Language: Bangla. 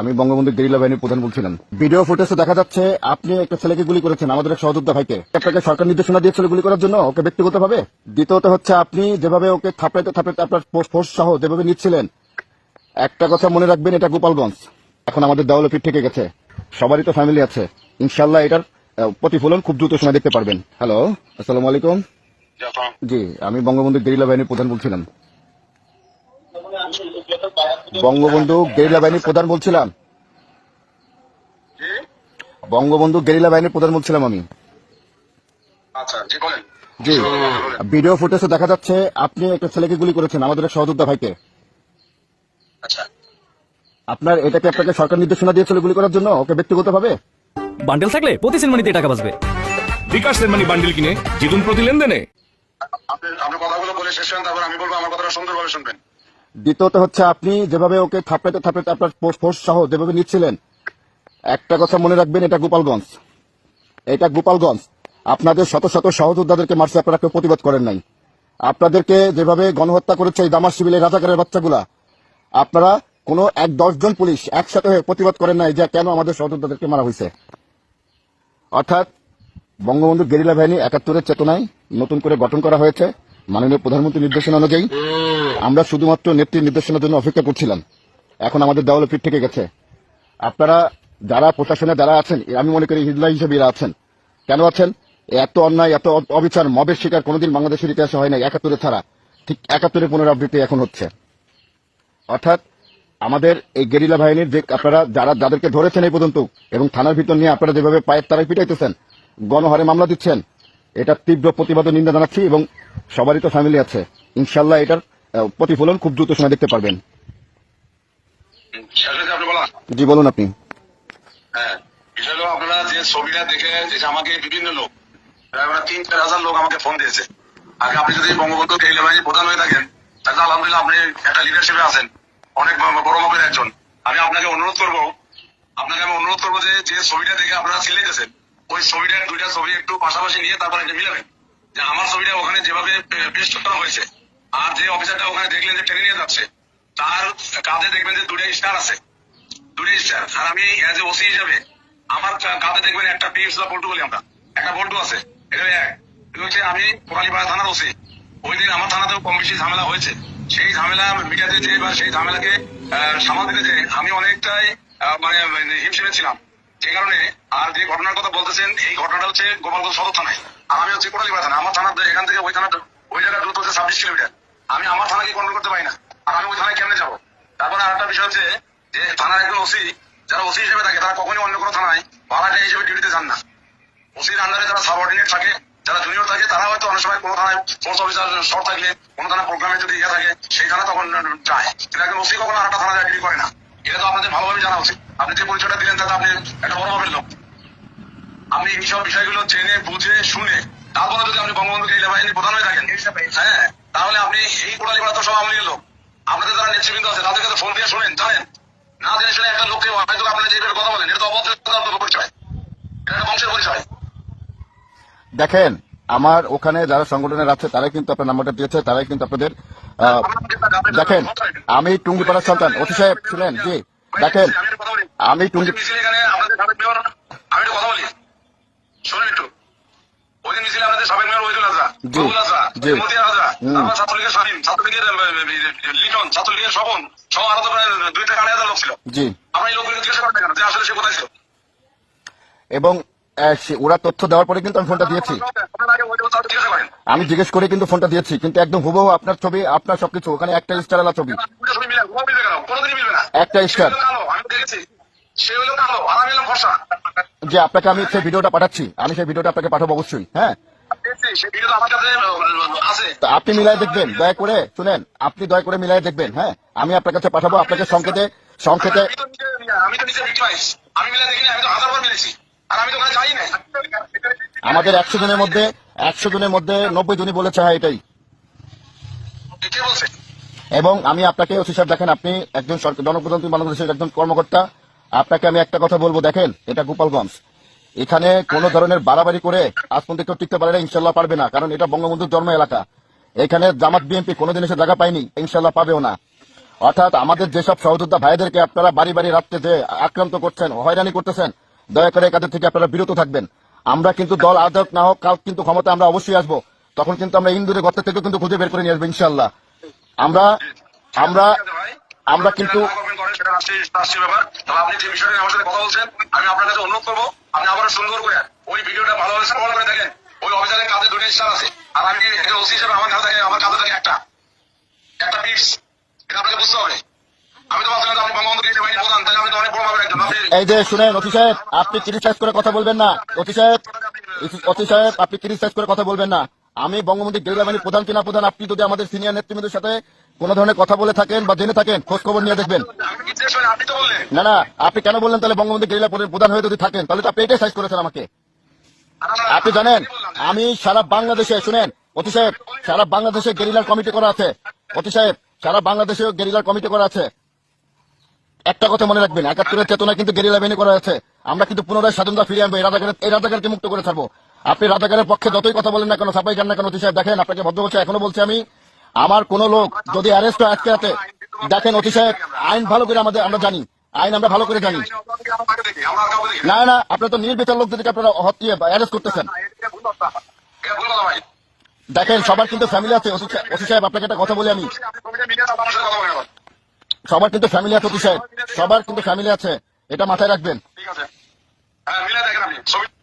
আমি বঙ্গবন্ধু গেরিলা বাহিনীর প্রধান বলছিলাম। ভিডিও ফুটেজে দেখা যাচ্ছে আপনি একটা ছেলেকে গুলি করেছেন আমাদের এক সহযোদ্ধা ভাইকে। আপনাকে সরকার নির্দেশনা দিয়েছিল গুলি করার জন্য ওকে ব্যক্তিগতভাবে? দ্বিতীয়ত হচ্ছে আপনি যেভাবে ওকে থাপড়াইতে থাপড়াইতে আপনার ফোর্স সহ যেভাবে নিচ্ছিলেন একটা কথা মনে রাখবেন এটা গোপালগঞ্জ। এখন আমাদের দেওয়ালে পিঠ থেকে গেছে। সবারই তো ফ্যামিলি আছে। ইনশাল্লাহ এটার প্রতিফলন খুব দ্রুত সময় দেখতে পারবেন। হ্যালো আসসালামু আলাইকুম। জি আমি বঙ্গবন্ধু গেরিলা বাহিনীর প্রধান বলছিলাম। বঙ্গবন্ধু গেরিলা বাহিনীর প্রধান বলছিলাম। বঙ্গবন্ধু গেরিলা বাহিনীর প্রধান বলছিলাম আমি। আচ্ছা জি ভিডিও ফুটেজে দেখা যাচ্ছে আপনি একটা ছেলেকে গুলি করেছেন আমাদের এক সহযোদ্ধা ভাইকে। আচ্ছা। আপনার এটাকে আপনাকে সরকার নির্দেশনা দিয়েছিল গুলি করার জন্য ওকে ব্যক্তিগতভাবে? বান্ডেল থাকলে প্রতি সিনেমানিতে টাকা বাঁচবে। বিকাশ সেনমানি বান্ডেল কিনে জিতুন প্রতি লেনদেনে। আপনি আপনার কথাগুলো বলে শেষ করেন তারপর আমি বলব আমার কথাটা সুন্দরভাবে শুনবেন। দ্বিতীয়ত হচ্ছে আপনি যেভাবে ওকে থাপড়াইতে থাপড়াইতে আপনার ফোর্স সহ যেভাবে নিচ্ছিলেন, একটা কথা মনে রাখবেন, এটা গোপালগঞ্জ। এটা গোপালগঞ্জ। আপনাদের শত শত সহযোদ্ধাদেরকে মারছে, আপনারা কেউ প্রতিবাদ করেন নাই। আপনাদেরকে যেভাবে গণহত্যা করেছে এই দামার শিবিলের রাজাকারের বাচ্চাগুলা, আপনারা কোনো এক দশজন পুলিশ একসাথে হয়ে প্রতিবাদ করেন নাই যে কেন আমাদের সহযোদ্ধাদেরকে মারা হয়েছে। অর্থাৎ বঙ্গবন্ধু গেরিলা বাহিনী একাত্তরের চেতনায় নতুন করে গঠন করা হয়েছে। মাননীয় প্রধানমন্ত্রী নির্দেশনা অনুযায়ী আমরা শুধুমাত্র নেত্রীর নির্দেশনার জন্য অপেক্ষা করছিলাম। এখন আমাদের দেওয়ালে পিঠ থেকে গেছে। আপনারা যারা প্রশাসনে যারা আছেন, আমি মনে করি হিজলা হিসেবে এরা আছেন। কেন আছেন? এত অন্যায়, এত অবিচার, মবের শিকার কোনোদিন বাংলাদেশের ইতিহাসে হয় নাই, একাত্তরে ছাড়া। ঠিক একাত্তরের পুনরাবৃত্তি এখন হচ্ছে। অর্থাৎ আমাদের এই গেরিলা বাহিনীর যে আপনারা যারা যাদেরকে ধরেছেন এই পর্যন্ত, এবং থানার ভিতর নিয়ে আপনারা যেভাবে পায়ের তারাই পিটাইতেছেন, গণহারে মামলা দিচ্ছেন এটা তীব্র প্রতিবাদ নিন্দা জানাচ্ছি এবং সবারই তো ফ্যামিলি আছে। ইনশাল্লাহ এটার প্রতিফলন খুব দ্রুত সময় দেখতে পারবেন। জি বলুন আপনি। হ্যাঁ বিষয় হলো আপনারা যে ছবিটা দেখে যে আমাকে বিভিন্ন লোক তিন চার হাজার লোক আমাকে ফোন দিয়েছে। আগে আপনি যদি বঙ্গবন্ধু গেরিলা বাহিনীর প্রধান হয়ে থাকেন তাহলে আলহামদুলিল্লাহ আপনি একটা লিডারশিপে আছেন। অনেক বড় মাপের একজন। আমি আপনাকে অনুরোধ করব আপনাকে আমি অনুরোধ করব যে যে ছবিটা দেখে আপনারা সিলেটেছেন ওই ছবিটার দুইটা ছবি একটু পাশাপাশি নিয়ে তারপর এটা মিলাবেন যে আমার ছবিটা ওখানে যেভাবে পে- পেশ করা হয়েছে, আর যে অফিসারটা ওখানে দেখলেন যে ট্রেনে নিয়ে যাচ্ছে, তার কাঁধে দেখবেন যে দুটো স্টার আছে। দুটো স্টার আর আমি অ্যাজ এ ওসি হিসাবে, আমার কাঁধে দেখবেন একটা পিএস বা বল্টু বলি আমরা। একটা বল্টু আছে, এটা এক। হচ্ছে আমি কোরালিপাড়া থানার ওসি ওই দিন আমার থানাতেও কম বেশি ঝামেলা হয়েছে। সেই ঝামেলা মিটাতে যে বা সেই ঝামেলাকে সামাল দিতে যে আমি অনেকটাই মানে হিমশিমে ছিলাম। যে কারণে আর যে ঘটনার কথা বলতেছেন, এই ঘটনাটা হচ্ছে গোপালগঞ্জ সদর থানায়। আর আমি হচ্ছে কোটালিপাড়া থানা আমার থানা এখান থেকে ওই থানাটা ওই জায়গার দূরত্ব হচ্ছে ছাব্বিশ কিলোমিটার। আমি আমার থানাকে কন্ট্রোল করতে পারি না। আর আমি ওই থানায় কেমনে যাব? তারপরে আরেকটা বিষয় হচ্ছে যে থানার একজন ওসি, যারা ওসি হিসেবে থাকে, তারা কখনই অন্য কোনো থানায় ভাড়াটে হিসেবে ডিউটিতে যান না। ওসির আন্ডারে যারা সাবঅর্ডিনেট থাকে, যারা জুনিয়র থাকে, তারা হয়তো অনেক সময় কোনো থানায় ফোর্স অফিসার শর্ট থাকলে, কোনো থানা প্রোগ্রামে যদি ইয়ে থাকে, সেই থানা তখন যায়। কিন্তু একজন ওসি কখনো আরেকটা থানা ডিউটি করে না। এটা তো আপনাদের ভালোভাবে জানা উচিত। আপনি যে পরিচয়টা দিলেন তাতে আপনি একটা বড় ভাবের লোক। আপনি এইসব বিষয়গুলো জেনে বুঝে শুনে তারপরে যদি আপনি বঙ্গবন্ধু গেরিলা বাহিনীর প্রধান হয়ে থাকেন হ্যাঁ তাহলে আপনি এই কোটালি তো সব আওয়ামী লোক। আপনাদের যারা নেতৃবৃন্দ আছে তাদের কাছে ফোন দিয়ে শোনেন জানেন? না জেনে শুনে একটা লোককে হয়তো আপনারা যে কথা বলেন এটা তো অভদ্র পরিচয়। এটা বংশের পরিচয়। দেখেন আমার ওখানে যারা সংগঠনের আছে তারাই কিন্তু আপনার নাম্বারটা দিয়েছে তারাই কিন্তু আপনাদের দেখেন আমি টুঙ্গিপাড়ার সন্তান অতি সাহেব শুনেন জি দেখেন। আমি মিছিল এখানে আপনাদের সাবেক মেয়র আমি একটা কথা বলি। শুনুন একটু। ওই দিন মিছিলে আপনাদের সাবেক মেয়র। মতিয়া। ছাত্রলীগের ছাত্রলীগের লিটন ছাত্রলীগের স্বপন আরও প্রায় দুই থেকে আড়াই হাজার লোক ছিল। জি। আমরা এই লোকগুলো জিজ্ঞাসা কেন যে আসলে সে কোথায় ছিল? এবং ওরা তথ্য দেওয়ার পরে কিন্তু আমি ফোনটা দিয়েছি। আমি জিজ্ঞেস করে কিন্তু ফোনটা দিয়েছি কিন্তু একদম হুবহু আপনার ছবি আপনার সবকিছু ওখানে একটা স্টার আলা ছবি। একটা স্টার। হলো কালো আমি দেখেছি সে হলো কালো আর আমি হলাম ফর্সা যে আপনাকে আমি সেই ভিডিওটা পাঠাচ্ছি আমি সেই ভিডিওটা আপনাকে পাঠাবো অবশ্যই হ্যাঁ? আপনি মিলাই দেখবেন দয়া করে শুনেন আপনি দয়া করে মিলাই দেখবেন হ্যাঁ? আমি আপনার কাছে পাঠাবো আপনাকে সংকেতে সংকেতে আমাদের একশো জনের মধ্যে একশো জনের মধ্যে নব্বই জনই বলেছে হ্যাঁ এটাই। এবং আমি আপনাকে ওসি সাহেব দেখেন আপনি একজন জনপ্রতিনিধি বাংলাদেশের একজন কর্মকর্তা। আপনাকে আমি একটা কথা বলব, দেখেন, এটা গোপালগঞ্জ। এখানে কোনো ধরনের বাড়াবাড়ি করে আজ পর্যন্ত কেউ টিকতে পারে না, ইনশাল্লাহ পারবে না, কারণ এটা বঙ্গবন্ধুর জন্ম এলাকা। এখানে জামাত বিএনপি কোনোদিন এসে জায়গা পায়নি, ইনশাল্লাহ পাবেও না। অর্থাৎ আমাদের যেসব সহযোদ্ধা ভাইদেরকে আপনারা বাড়ি বাড়ি রাত্রে যে আক্রান্ত করছেন, হয়রানি করতেছেন, দয়া করে একাদের থেকে আপনারা বিরত থাকবেন। আমরা কিন্তু দল আদক না হোক, কাল কিন্তু ক্ষমতা আমরা অবশ্যই আসব। তখন কিন্তু আমরা ইন্দুরে গর্ত থেকে কিন্তু খুঁজে বের করে নিয়ে আসব, ইনশাল্লাহ। আমরা আমরা আমরা কিন্তু সেটা রাষ্ট্রীয় রাষ্ট্রীয় ব্যাপার। তবে আপনি যে বিষয়টা আমার সাথে কথা বলছেন, আমি আপনার কাছে অনুরোধ করব, আপনি আবার সুন্দর করে ওই ভিডিওটা ভালোভাবে শ্রবণ করে দেখেন, ওই অফিসারের কাছে দুটো স্টার আছে। আর আমি একজন ওসি হিসেবে আমার কাছে থাকে, আমার কাছে থাকে একটা। একটা পিস এটা আপনাকে বুঝতে হবে। তাহলে এই যে শুনেন, অতি সাহেব, আপনি ক্রিটিসাইজ করে কথা বলবেন না। অতি সাহেব অতি সাহেব, আপনি ক্রিটিসাইজ করে কথা বলবেন না। আমি বঙ্গবন্ধু গেরিলা বাহিনীর প্রধান কিনা প্রধান, আপনি যদি আমাদের সিনিয়র নেতৃবৃন্দের সাথে কোন ধরনের কথা বলে থাকেন বা জেনে থাকেন খোঁজ খবর নিয়ে দেখবেন। না না, আপনি কেন বললেন তাহলে বঙ্গবন্ধু গেরিলা প্রধান হয়ে যদি থাকেন, তাহলে তো আপনি এটাই সাইজ করেছেন আমাকে। আপনি জানেন, আমি সারা বাংলাদেশে, শুনেন অতি সাহেব সারা বাংলাদেশে গেরিলার কমিটি করা আছে। অতি সাহেব সারা বাংলাদেশে গেরিলার কমিটি করা আছে। একটা কথা মনে রাখবেন, একাত্তরের চেতনা কিন্তু গেরিলা বাহিনী করা আছে। আমরা কিন্তু পুনরায় স্বাধীনতা ফিরিয়ে আনব এই রাজাকারকে মুক্ত করে ছাড়বো। আপনি রাজাকারের পক্ষে যতই কথা বলেন না কেন, সাফাই যান না কেন, অতি সাহেব, দেখেন, আপনাকে ভদ্র বলছে, এখনও বলছি আমি, আমার কোন লোক যদি অ্যারেস্ট হয় আজকে রাতে, দেখেন, অতি সাহেব, আইন ভালো করে আমাদের, আমরা জানি, আইন আমরা ভালো করে জানি। না না, আপনার তো নির্বিচার লোকদেরকে আপনারা হত্যা অ্যারেস্ট করতেছেন। দেখেন, সবার কিন্তু ফ্যামিলি আছে ওসি সাহেব- আপনাকে একটা কথা বলি আমি। সবার কিন্তু ফ্যামিলি আছে ওসি সাহেব, সবার কিন্তু ফ্যামিলি আছে, এটা মাথায় রাখবেন। ঠিক আছে। হ্যাঁ মিলে দেখেন